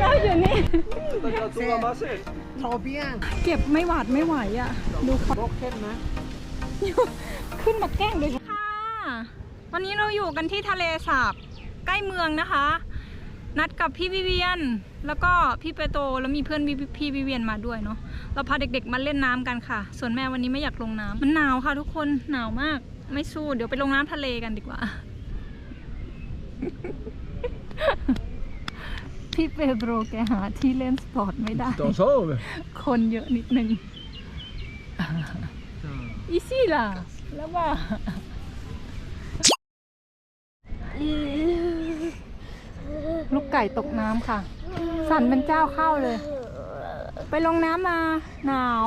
เราอยู่นี่ T'as tout ramassé Trop bien. เก็บไม่หวาดไม่ไหวอะ ดูเขา Bok hem, hè? ขึ้นมาแกล้งเลยค่ะ วันนี้เราอยู่กันที่ทะเลสาบใกล้เมืองนะคะ นัดกับพี่วิเวียน แล้วก็พี่เปโตรแล้วมีเพื่อนพี่พี่วิเวียนมาด้วยเนาะ เราพาเด็กๆมาเล่นน้ำกันค่ะ ส่วนแม่วันนี้ไม่อยากลงน้ำมันหนาวค่ะทุกคน หนาวมาก ไม่สู้ เดี๋ยวไปลงน้ำทะเลกันดีกว่า พี่เปโตรแกหาที่เล่นสปอร์ตไม่ได้ T'en sauves คนเยอะนิดนึง อีซี่ล่ะ แล้วว่าลูกไก่ตกน้ำค่ะ สั่นเป็นเจ้าเข้าเลย ไปลงน้ำมา หนาว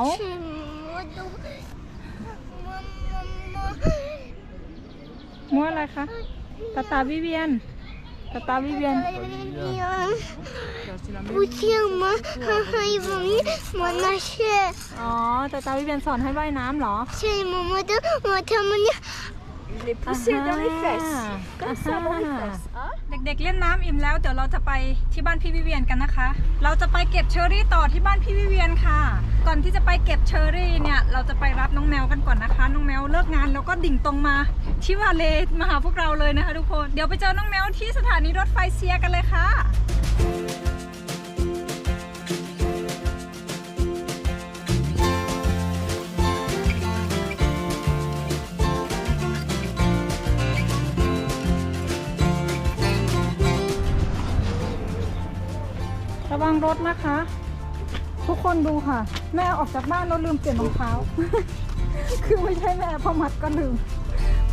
มัวอะไรคะตาตาวิเวียน ตาตาวิเวียน Poussière-moi, ils vont m'en lâcher. อ๋อตาตาวิเวียนสอนให้ว่ายน้ำเหรอ C'est mon mot de mon terminer. Les pousser dans les fesses. Comme ça dans les fesses. เด็กๆเล่นน้ำอิ่มแล้ว เดี๋ยวเราจะไปที่บ้านพี่วิเวียนกันนะคะ เราจะไปเก็บเชอรี่ต่อที่บ้านพี่วิเวียนค่ะ ก่อนที่จะไปเก็บเชอรี่เนี่ย เราจะไปรับน้องแมวกันก่อนนะคะ น้องแมวเลิกงานแล้วก็ดิ่งตรงมา ที่วาเลมาหาพวกเราเลยนะคะทุกคน เดี๋ยวไปเจอน้องแมวที่สถานีรถไฟเซียกันเลยค่ะระวังรถนะคะ ทุกคนดูค่ะ แม่ออกจากบ้านแล้วลืมเปลี่ยนรองเท้า คือไม่ใช่แม่พอมัดก็ลืม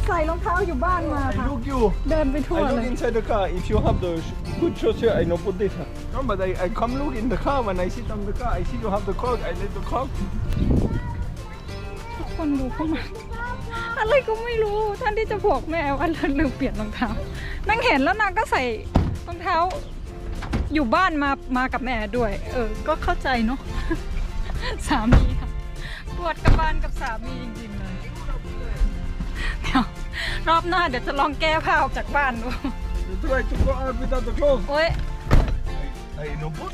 ใส่รองเท้าอยู่บ้านมา I ค่ะ look you เดินไปทั่ว I เล look ย inside the car if you have the sh- good chaussure I no put this No but I, I come look in the car when I sit on the car I see you have the clock I let the clock ทุกคนดูเข้ามา อะไรก็ไม่รู้ท่านที่จะบอกแม่ว่าเราลืมเปลี่ยนรองเท้านางเห็นแล้วนางก็ใส่รองเท้า อยู่บ้านมามากับแม่ด้วย เออ ก็เข้าใจเนาะ สามีค่ะปวดกับบ้านกับสามีจริงๆ เลยเดี๋ยวรอบหน้าเดี๋ยวจะลองแก้ผ้าออกจากบ้านดู You try to go out without the clothes โอ้ย I no put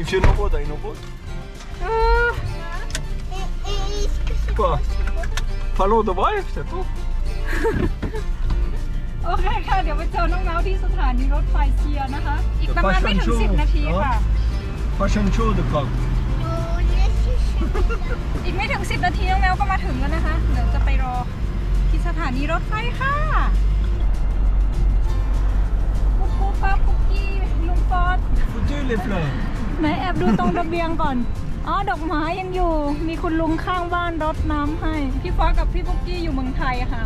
If you no put I no put เออ Quoi Follow the wife c'est tout โอเคค่ะ เดี๋ยวไปเจอน้องแมวที่สถานีรถไฟเชียร์นะคะ อีกประมาณไม่ถึงสิบนาทีค่ะ Fashion show the clock อีกไม่ถึง 10 นาทีน้องแมวก็มาถึงแล้วนะคะ เดี๋ยวจะไปรอที่สถานีรถไฟค่ะปุ๊บปุ๊บปั๊บปุ๊กกี้ลุงฟอส Foutu les fleurs ไหนแอบดูตรงระเบียงก่อน อ๋อ ดอกไม้ยังอยู่ มีคุณลุงข้างบ้านรดน้ำให้ พี่ฟ้ากับพี่ปุ๊กกี้อยู่เมืองไทยอะค่ะ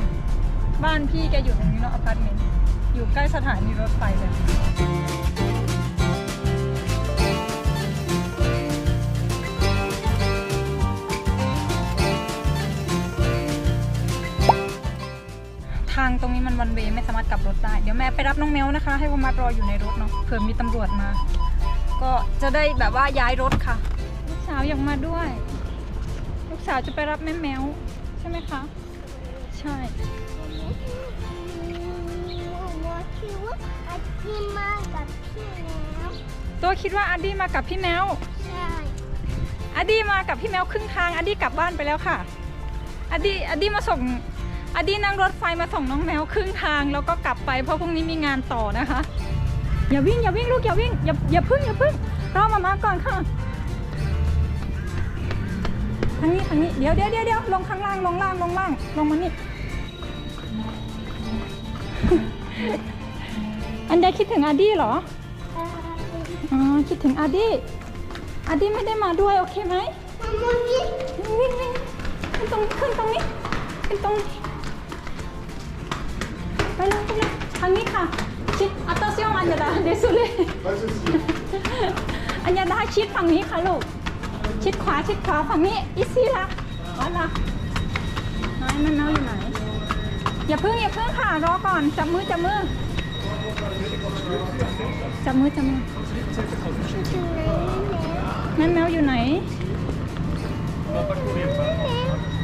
บ้านพี่แกอยู่ตรงนี้เนาะอพาร์ตเมนต์ อยู่ใกล้สถานีรถไฟเลย มันวันเวย์ไม่สามารถกลับรถได้ เดี๋ยวแม่ไปรับน้องแมวนะคะ ให้วามารออยู่ในรถเนาะเผื่อมีตำรวจมา ก็จะได้แบบว่าย้ายรถค่ะ ลูกสาวอยากมาด้วย ลูกสาวจะไปรับแม่แมวใช่ไหมคะ ใช่ตัวคิดว่าอาร์ดี้มากับพี่แมวอาร์ดี้มากับพี่แมวครึ่งทางอาร์ดี้กลับบ้านไปแล้วค่ะอาร์ดี้อาร์ดี้มาส่ง อาร์ดี้นั่งรถไฟมาส่งน้องแมวครึ่งทางแล้วก็กลับไปเพราะพรุ่งนี้มีงานต่อนะคะ อย่าวิ่งอย่าวิ่งลูกอย่าวิ่งอย่าอย่าพึ่งอย่าพึ่งรอมามาก่อนค่ะทางนี้ทางนี้เดี๋ยวเดี๋ยวเดี๋ยวเดี๋ยวลงข้างล่างลงล่างลงล่างลงมานี่อันใดคิดถึงอาร์ดี้เหรออ๋อคิดถึงอาร์ดี้อาร์ดี้ไม่ได้มาด้วยโอเคไหมวิ่งวิ่งวิ่งขึ้นตรงขึ้นตรงนี้ขึ้นตรงนี้ ไปเลยไปเลยทางนี้ค่ะ ชิดอัตเซียงอัญญาดาเดซุเลยอัญญาดาชิดฝั่งนี้ค่ะลูก ชิดขวาชิดขวาฝั่งนี้อีซี่ละวัดละไหนแม่แมวอยู่ไหน อย่าพึ่งอย่าพึ่งค่ะ รอก่อน จับมือจับมือ จับมือจับมือแม่แมวอยู่ไหน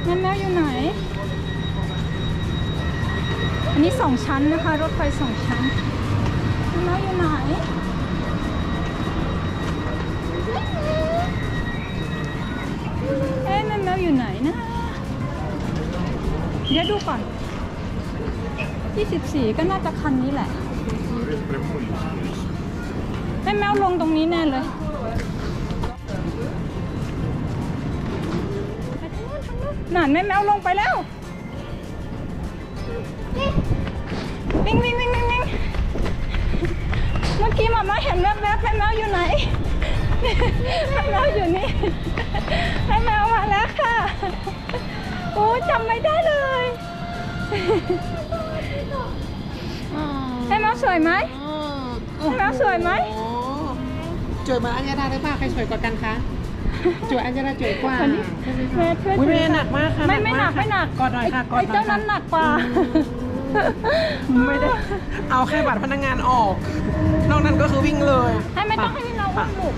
แม่แมวอยู่ไหนันนี้สองชั้นนะคะ รถไฟสองชั้นแมวอยู่ไหนเอ๊ะแม่แมวอยู่ไหนนะ เดี๋ยวดูก่อน 24 ก็น่าจะคันนี้แหละแม่แมวลงตรงนี้แน่เลยนั่นแม่แมวลงไปแล้ว วิ่งวิ่งวิ่งวิ่งวิ่งเมื่อกี้หมามาเห็นแวบๆแม่แมวอยู่ไหนแม่แมวอยู่นี่แม่แมวมาแล้วค่ะโอ้จำไม่ได้เลยแม่แมวสวยไหมแม่แมวสวยไหมโอ้จวยเหมาอัญญาดาได้ป่ะใครสวยกว่ากันคะจวยอัญญาดาจวยกว่าคนนี้แม่ช่วยอุ้ยถืแม่หนักมากค่ะไม่ไม่หนักค่ะไม่หนักกอดหน่อยค่ะกอดไอ้หน่อยเจ้านั้นหนักกว่า ไม่ได้ เอาแค่บัตรพนักงานออก นอกนั้นก็คือวิ่งเลยให้ไม่ต้องให้พี่เราอุ้มลูก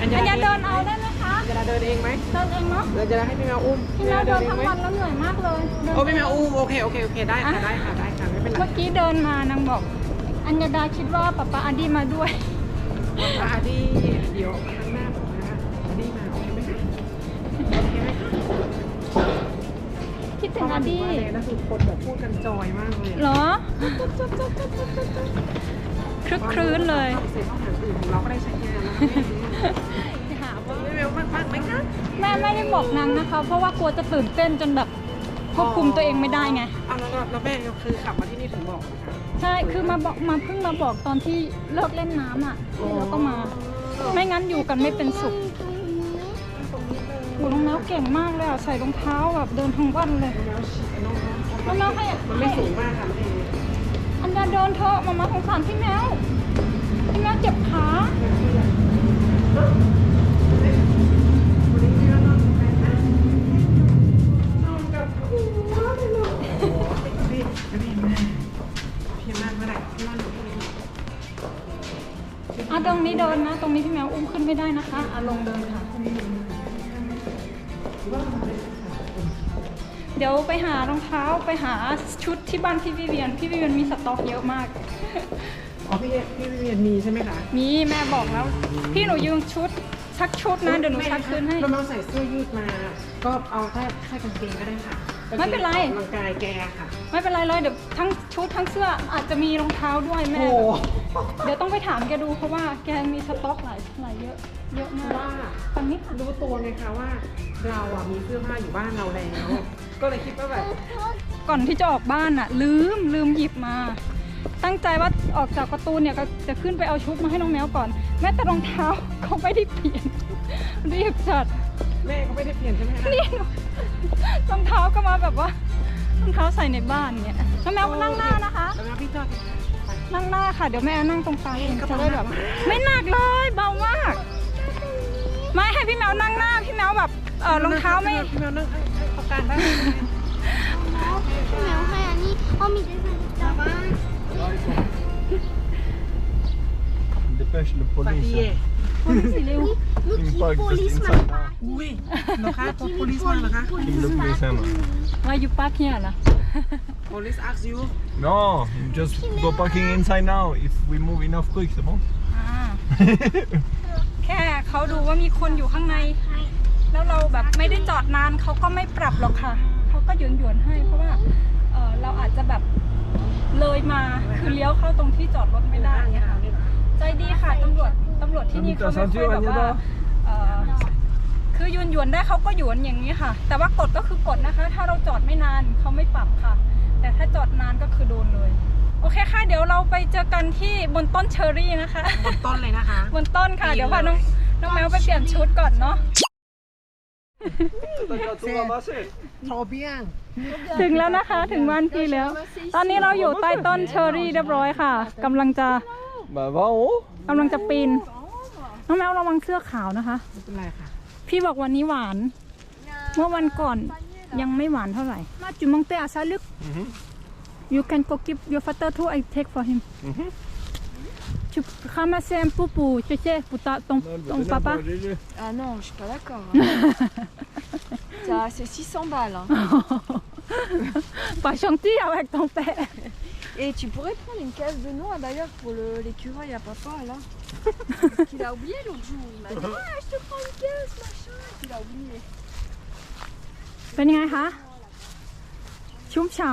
อัญอัญานยาดาเดินเอาได้ไหมคะอัญญาดาเดินเองไหมเดินเองเนาะเดี๋ยวจะให้พี่แมวอุ้มพี่เราเดินเองทั้งไหมวันแล้วเหนื่อยมากเลยเดินโอ้พี่แมวอุ้มโอเคโอเคโอเคได้ค่ะได้ค่ะได้ค่ะไม่เป็นไรเมื่อกี้เดินมานางบอก อัญญาดาคิดว่าป๊าป๊าอาดีมาด้วยอาดีเดี๋ยว ถึงอาดีว่าเลยนะคือคนแบบพูดกันจอยมากเลยเหรอคลึกครื้นเลยเสร็จต้องหาอื่นของเราก็ได้ใช้งานนะคะหาว่าไม่เร็วมากๆไหมคะแม่ไม่ได้บอกนางนะคะ เพราะว่ากลัวจะตื่นเต้นจนแบบควบคุมตัวเองไม่ได้ไงอ้าวแล้วก็แล้วแม่คือขับมาที่นี่ถึงบอกนะคะใช่คือมาบอกมาเพิ่งมาบอกตอนที่เลิกเล่นน้ำอะแล้วก็มา ไม่งั้นอยู่กันไม่เป็นสุข โอ้รองเท้าเก่งมากเลยอะใส่รองเท้าแบบเดินทั้งวันเลยแล้วฉีดน้องรองเท้าให้ๆมันไม่สูงมากค่ะแม่อันดาเดินเถอะมามาสงสารพี่แมวพี่แมวเจ็บขา ไปหารองเท้าไปหาชุดที่บ้านพี่วิเวียน พี่วิเวียนมีสต็อกเยอะมาก อ๋อพี่พี่เรียนมีใช่ไหมคะมีแม่บอกแล้ว พี่หนูยืมชุดชักชุดนะเดี๋ยวหนูชักคืนให้เราน้องใส่เสื้อยืดมา ก็เอาแค่แค่กางเกงก็ได้ค่ะไม่เป็นไรกางกายแกค่ะ ไม่เป็นไรเลยเดี๋ยวทั้งชุดทั้งเสื้ออาจจะมีรองเท้าด้วยแม่โอ้ เดี๋ยวต้องไปถามแกดูเพราะว่าแกมีสต็อกหลายหลายเยอะ เยอะมากว่าฝั่งนี้ค่ะรู้ตัวไงคะว่า เราอะมีเสื้อผ้าอยู่บ้านเราแล้ว ก็เลยคิดว่าแบบก่อนที่จะออกบ้านอะลืมลืมหยิบมา ตั้งใจว่าออกจากประตูเนี่ยก็จะขึ้นไปเอาชุดมาให้น้องแมวก่อน แม้แต่รองเท้าเขาไม่ได้เปลี่ยนรีบจัดแม่ก็ไม่ได้เปลี่ยนใช่ไหมคะนี่รองเท้าก็มาแบบว่ารองเท้าใส่ในบ้านเนี่ยน้องแมวนั่งหน้านะคะ แล้วนะพี่จอด นั่งหน้าค่ะ เดี๋ยวแม่นั่งตรงกลางเองจะได้แบบ ไม่หนักเลยเบามาก ไม่ให้พี่แมวนั่งหน้า พี่แมวแบบเออรองเท้าไม่พี่แมวนั่งเข้ากลางได้ไหมแมวให้อันนี้เอามีได้ไหมจ๊ะบ้าน Dépêche le ปาร์ตี้ police. คนสีเร็ว Il me parle just police inside now. อุ้ยเหรอคะตัว police มาเหรอคะ Il look the same. ว่าอยู่ปาร์คเนี่ยเหรอ police ask you No, just go parking inside now. If we move enough quick, c'est bon? อ่าแค่เขาดูว่ามีคนอยู่ข้างใน แล้วเราแบบไม่ได้จอดนานเขาก็ไม่ปรับหรอกค่ะ เขาก็หยวนหยวนๆให้ เพราะว่าเออเราอาจจะแบบเลยมาคือเลี้ยวเข้าตรงที่จอดรถไม่ได้เงี้ยค่ะ ใจดีค่ะตำรวจตำรวจที่นี่เขาไม่ค่อยแบบว่าเออ คือหยวนหยวนๆได้เขาก็หยวนอย่างนี้ค่ะ แต่ว่ากฎก็คือกฎนะคะ ถ้าเราจอดไม่นานเขาไม่ปรับค่ะ แต่ถ้าจอดนานก็คือโดนเลย โอเคค่ะ เดี๋ยวเราไปเจอกันที่บนต้นเชอรี่นะคะ บนต้นเลยนะคะ บนต้นค่ะ เดี๋ยวพาน้องน้องแมวไปเปลี่ยนชุดก่อนเนาะ T'as déjà tout ramassé โทเบียงถึงแล้วนะคะ ถึงบ้านพี่แล้ว ตอนนี้เราอยู่ใต้ต้นเชอรี่เรียบร้อยค่ะกำลังจะ Bah va en haut. กำลังจะปีน น้องแมวระวังเสื้อขาวนะคะ ไม่เป็นไรค่ะ พี่บอกวันนี้หวาน เมื่อวันก่อนยังไม่หวานเท่าไหร่มาจุมองเตะอาซาลึก Mhm. you can go give your father too I take for him Mhm. tu ramasser un peu pour tu sais pour ta- ton, Non, ton le papa Gégé. Ah non, je suis pas d'accord. hein. Ça, c'est 600 balles. hein. pas gentil avec ton père Et tu pourrais prendre une caisse de noix d'ailleurs pour le- l'écureuil à papa là. Qu'il a oublié l'autre jour. Il m'a dit Ouais, je te prends une caisse, Machin. Et puis il a oublié. เป็นยังไงคะ ชุ่มฉ่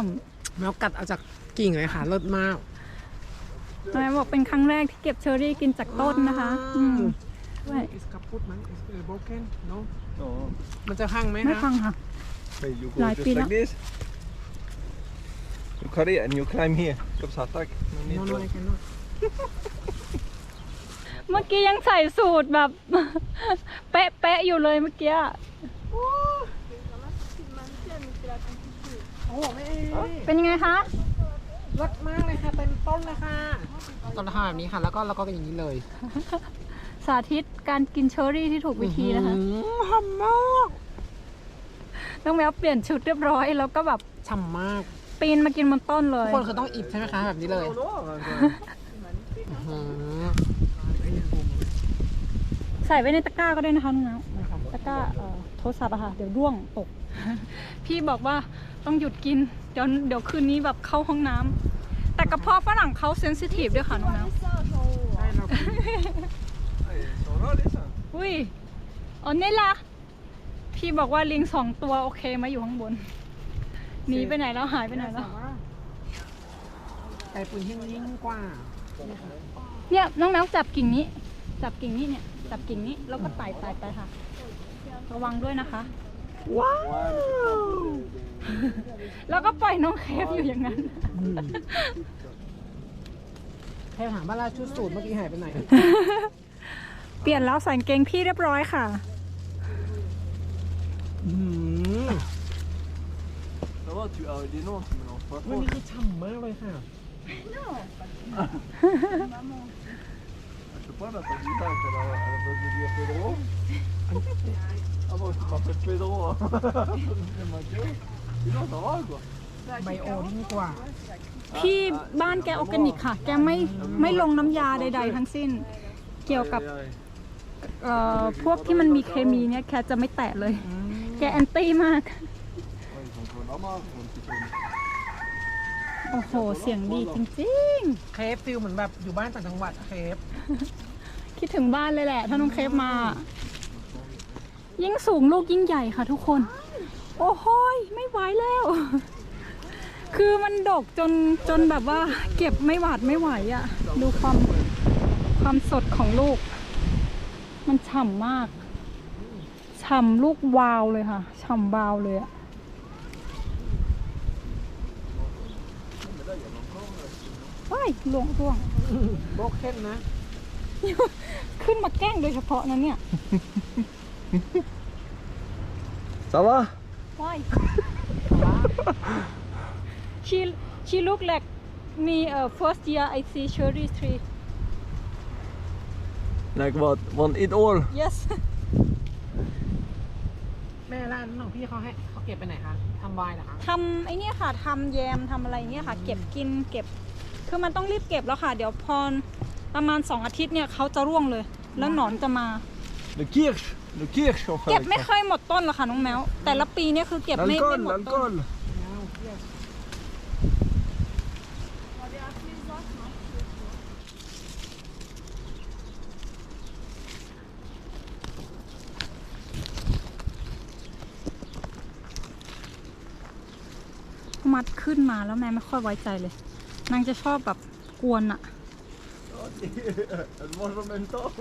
แมวกัดเอาจากกิ่งเลยค่ะเลิศมากำน้องแมวบอกเป็นครั้งแรกที่เก็บเชอรี่กินจากต้นนะคะ อืมด้วย is kaput มั้ง is broken no No. มันจะพังไหมไม่คะฟังค่ะ Hey, you go Like just peanut. like this. You cut it and you climb here. Kom satak. No need no no I to. cannot เมื่อกี้ยังใส่สูตรแบบ เป๊ะๆอยู่เลยเมื่อกี้โอ้แม่เป็นยังไงคะเลิศมากเลยค่ะเต็มต้นเลยค่ะตอนทำแบบนี้ค่ะ แล้วก็แล้วก็เป็นอย่างนี้เลย สาธิตการกินเชอรี่ที่ถูกวิธีนะคะอื้อหือหอมมากน้องแมวเปลี่ยนชุดเรียบร้อยแล้วก็แบบฉ่ำมาก ปีนมากินบนต้นเลทุยกคนคือต้องอิบใช่ไหมคะแบบนี้เลย No, no. อื้อหือ ใส่ไว้ในตะกร้าก็ได้นะคะน้องแมวตะกร้าเอ่อโทรศัพท์อะค่ะ เดี๋ยวร่วงตก พี่บอกว่าต้องหยุดกิน เดี๋ยวเดี๋ยวคืนนี้แบบเข้าห้องน้ำแต่กระเพาะฝรั่งเขาเซนซิทีฟด้วยค่ะน้องแมวใช่เรากิน Hey, så rörligt sen. อุ้ยอ๋อนี่ล่ะ พี่บอกว่าลิงสองตัวโอเคไหมาอยู่ข้างบนหนีไปไหนแล้วหายไปไหนแล้วไก่ปืนยิ่งยิ่งกว่า เนี่ยน้องแมวจับกิ่งนี้ จับกิ่งนี้เนี่ย จับกิ่งนี้แล้วก็ไต่ไต่ไปค่ะ ระวังด้วยนะคะ ว้าว แล้วก็ปล่อยน้องเคฟอยู่อย่างนั้นใครถามว่าลาชุดสูตรเมื่อกี้หายไปไหน เปลี่ยนแล้วใส่กางเกงพี่เรียบร้อยค่ะ อื้อหือ Ça va, tu as des noms, tu mélanges pas วัน trop. นี้คือฉ่ำมากเลยค่ะ Je sais pas, là, t'as dit ça, qu'elle a, elle a pas de dire Pedro. Ah bon, tu m'appelles Pedro. hein. C'est ma gueule. Sinon, ça va, quoi. ไบโอยิ่งกว่า พี่บ้านแกออร์แกนิกค่ะ แกไม่ไม่ลงน้ำยาใด ๆ ทั้งสิ้น เกี่ยวกับ Aïe, aïe. เอ่อพวกที่มันมีเคมีเนี่ยแกจะไม่แตะเลย แกแอนตี้มาก Ouais, ils ont trop la marque, mon petit peu. โอ้โห เสียงดีจริงเคฟฟิลเหมือนแบบอยู่บ้านต่างจังหวัดเคฟๆ คิดถึงบ้านเลยแหละ ถ้าน้องเคฟมา ยิ่งสูงลูกยิ่งใหญ่ค่ะทุกคน โอ้โหยไม่ไหวแล้ว คือมันดกจนจนแบบว่า เก็บไม่หวาดไม่ไหวอะ่ะ ดูความความสดของลูก มันฉ่ำมาก ฉ่ำลูกวาวเลยค่ะ ฉ่ำวาวเลยอะว้ายล่วงร่วงโบกเคนนะ ขึ้นมาแกล้งโดยเฉพาะนั้นเนี่ย Ça va ว้าย she she look like me uh, first year I see cherry tree Like what? Want it all? yes แม่ร้านของพี่เขาให้เขาเก็บไปไหนคะทำไวน์เหรอคะทำไอ้เนี่ยค่ะทำแยมทำอะไรเงี้ยค่ะ เก็บกินเก็บ คือมันต้องรีบเก็บแล้วค่ะ เดี๋ยวพอ ประมาณ 2 อาทิตย์เนี่ยเขาจะร่วงเลย แล้วหนอนจะมา Le kirsch. Le kirsch, on fait เก็บ avec ไม่ ça. เคยหมดต้นหรอกค่ะน้องแมว แต่ละปีเนี่ยคือเก็บไม่ไม่ L'alcool, หมดต้น l'alcool. มัดขึ้นมาแล้วแม่ไม่ค่อยไว้ใจเลย นางจะชอบแบบกวนอะ Elle mange en même temps.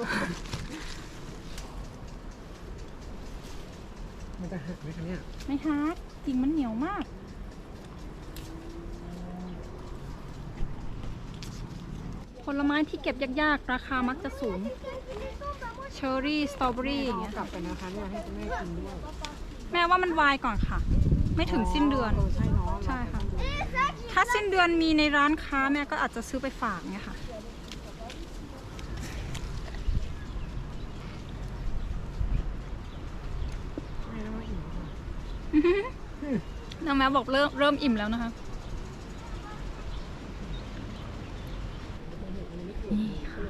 มันจะหักไหมคะเนี่ยไม่ฮักกิ่งมันเหนียวมาก ผลไม้ที่เก็บยากๆ ราคามักจะสูง เชอร์รี่ สตรอเบอรี่อย่างเอาเงี้ย กลับไปนะคะเนี่ยให้คุณแม่กินด้วยแม่ว่ามันวายก่อนค่ะ ไม่ถึงสิ้นเดือนเออใช่เนาะใช่ค่ะ ถ้าสิ้นเดือนมีในร้านค้าแม่ก็อาจจะซื้อไปฝากเนี่ยค่ะ แม่ต้องมาอิ่มค่ะ น้องแมวบอกเริ่มเริ่มอิ่มแล้วนะคะนี่ค่ะ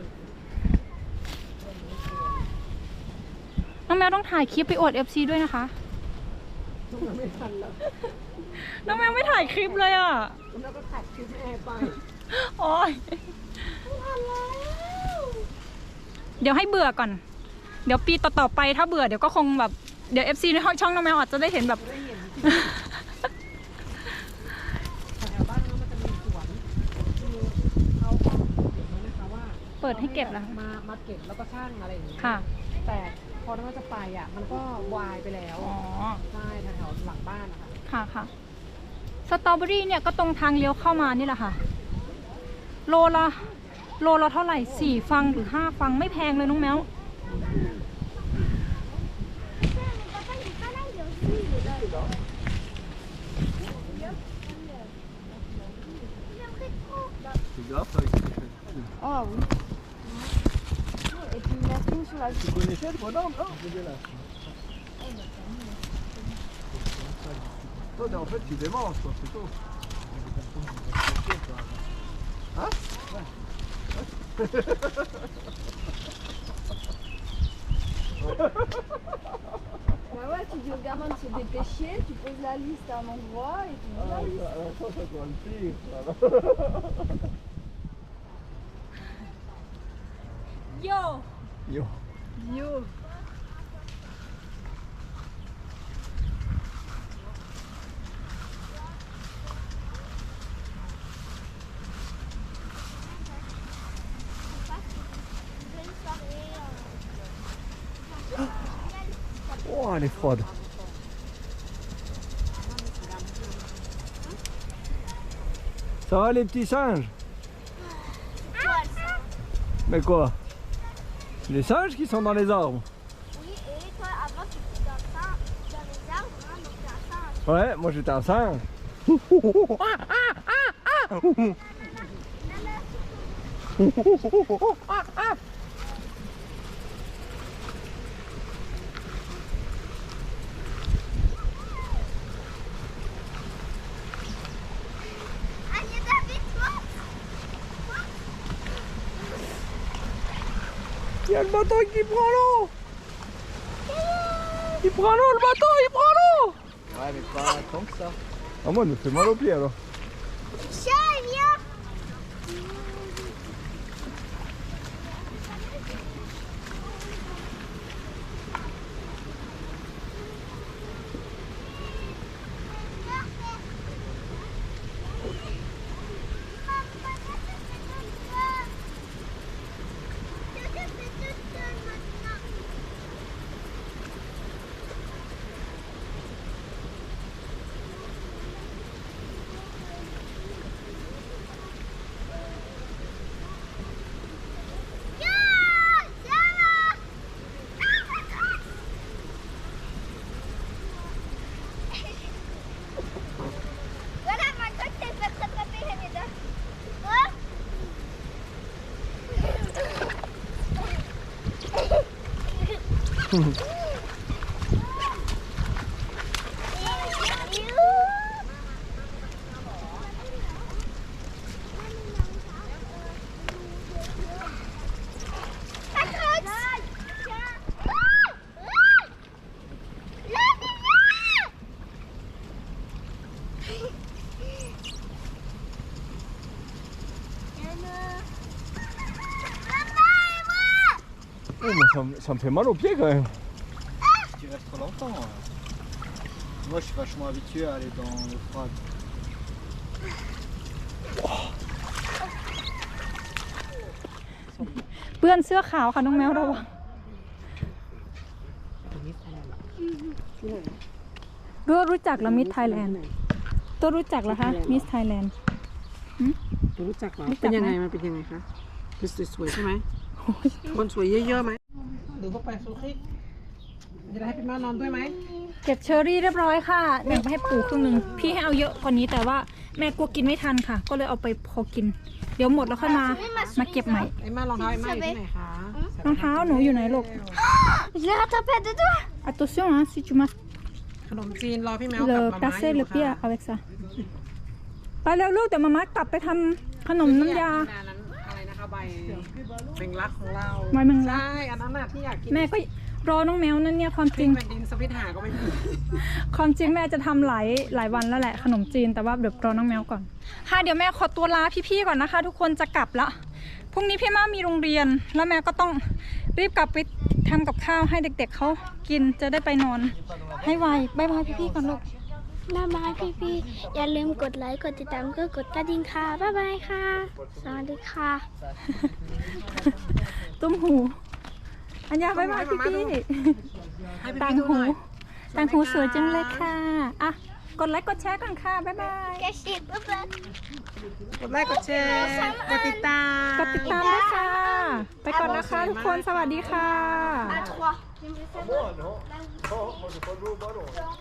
น้องแมวต้องถ่ายคลิปไปอวด FC ด้วยนะคะไม่ทันแล้วน้องแมวไม่ถ่ายคลิปเลยอะแล้วก็ตัดคลิปแม่ไปโอ้ยเดี๋ยวให้เบื่อก่อน เดี๋ยวปีต่อๆไปถ้าเบื่อเดี๋ยวก็คงแบบ เดี๋ยว FC ในช่องน้องแมวอาจจะได้เห็นแบบ เปิดให้เก็บแล้วมามาเก็บแล้วก็ช่างอะไรอย่างเงี้ยค่ะ แต่พอถ้าจะไปอะ มันก็วายไปแล้วอ๋อใช่แถวๆหลังบ้านนะคะค่ะค่ะสตรอเบอรี่เนี่ยก็ตรงทางเลี้ยวเข้ามานี่แหละค่ะ โลละโลละเท่าไหร่สี่ฟังหรือห้าฟังไม่แพงเลยน้องแมว Papa, il Tu connaissais le bonhomme, non. Toi, en fait, tu démanges, toi, c'est tout. Hein? Bah ouais, tu dis au gamin de se dépêcher, tu poses la liste à un endroit et tu dis la liste. โย Yo. โย Oh, elle est froide. Ça va les petits singes? Mais quoi? Les singes qui sont dans les arbres Oui, et toi, avant, tu étais dans, ça, dans les arbres, hein, donc t'es un singe. Ouais, moi j'étais un singe David, toi Il y a le bateau qui prend l'eau Il prend l'eau, le bateau, il prend l'eau Ouais, mais pas tant que ça. Ah moi, il me fait mal aux pieds alors. Chat, viens Mm-hmm. Oh, moi, ça, me- ça me fait mal aux pieds quand même. Tu restes trop longtemps. hein. Moi, je suis vachement habitué à aller dans le froid. เปื้อนเสื้อขาวค่ะน้องแมวระวังรู้รู้จักแล้วมิสไทยแลนด์ตัวรู้จักแล้วคะมิสไทยแลนด์รู้จักเหรอรู้จักไหมเป็นยังไงมันเป็นยังไงคะคือสวยๆใช่ไหม คนสวยเยอะๆไหมหรือว่าไปซูคิจะได้ให้พี่มานอนด้วยไหมเก็บเชอร์รี่เรียบร้อยค่ะแบ่งไปให้ปู่ครึ่งหนึ่งพี่ให้เอาเยอะกว่านี้แต่ว่าแม่กลัวกินไม่ทันค่ะ ก็เลยเอาไปพอกิน เดี๋ยวหมดแล้วค่อยมามาเก็บใหม่ไอ้มารองเท้าไอ้มาอยู่ที่ไหนคะรองเท้าหนูอยู่ไหนลูก Je l'ai rattrapé à deux doigts attention hein si tu m'as ขนมจีนรอพี่แมวกับ le มาม่า passer อ le ยู่ pied ค่ะ avec ça ไปแล้วลูกเดี๋ยวมาม่ากลับไปทำขนมน้ำยาที่ อยกกินอันนั้นอะไรนะคะใบแมงลักของเราใบแมงลัก ใช่อันนั้นน่ะที่อยากกินแม่ก็รอน้องแมวนั่นเนี่ยความจจริริงงแผ่นดินสวิตหาก็ไม่มีความจริงแม่จะทำหลายหลายวันแล้วแหละขนมจีนแต่ว่าเดี๋ยวรอน้องแมวก่อน ค่ะเดี๋ยวแม่ขอตัวลาพี่ๆก่อนนะคะ ทุกคนจะกลับละพรุ่งนี้พี่มามีโรงเรียน แล้วแม่ก็ต้องรีบกลับไปทำกับข้าวให้เด็กๆเขากินจะได้ไปนอน ให้ไวบายบายพี่ๆก่อนลูก บ๊ายบายพี่ๆ อย่าลืมกดไลค์ กดติดตามก็กดกระดิ่งค่ะ บ๊ายบายค่ะ สวัสดีค่ะ ตุ้มหู อัญญาบ๊ายบายพี่พี่ต่างหูต่างหูสวยจังเลยค่ะ อะ กดไลค์ กดแชร์ก่อนค่ะ บ๊ายบายกดไลค์กดแชร์กดติดตามกดติดตามด้วยค่ะ ไปก่อนนะคะทุกคน สวัสดีค่ะ à 3.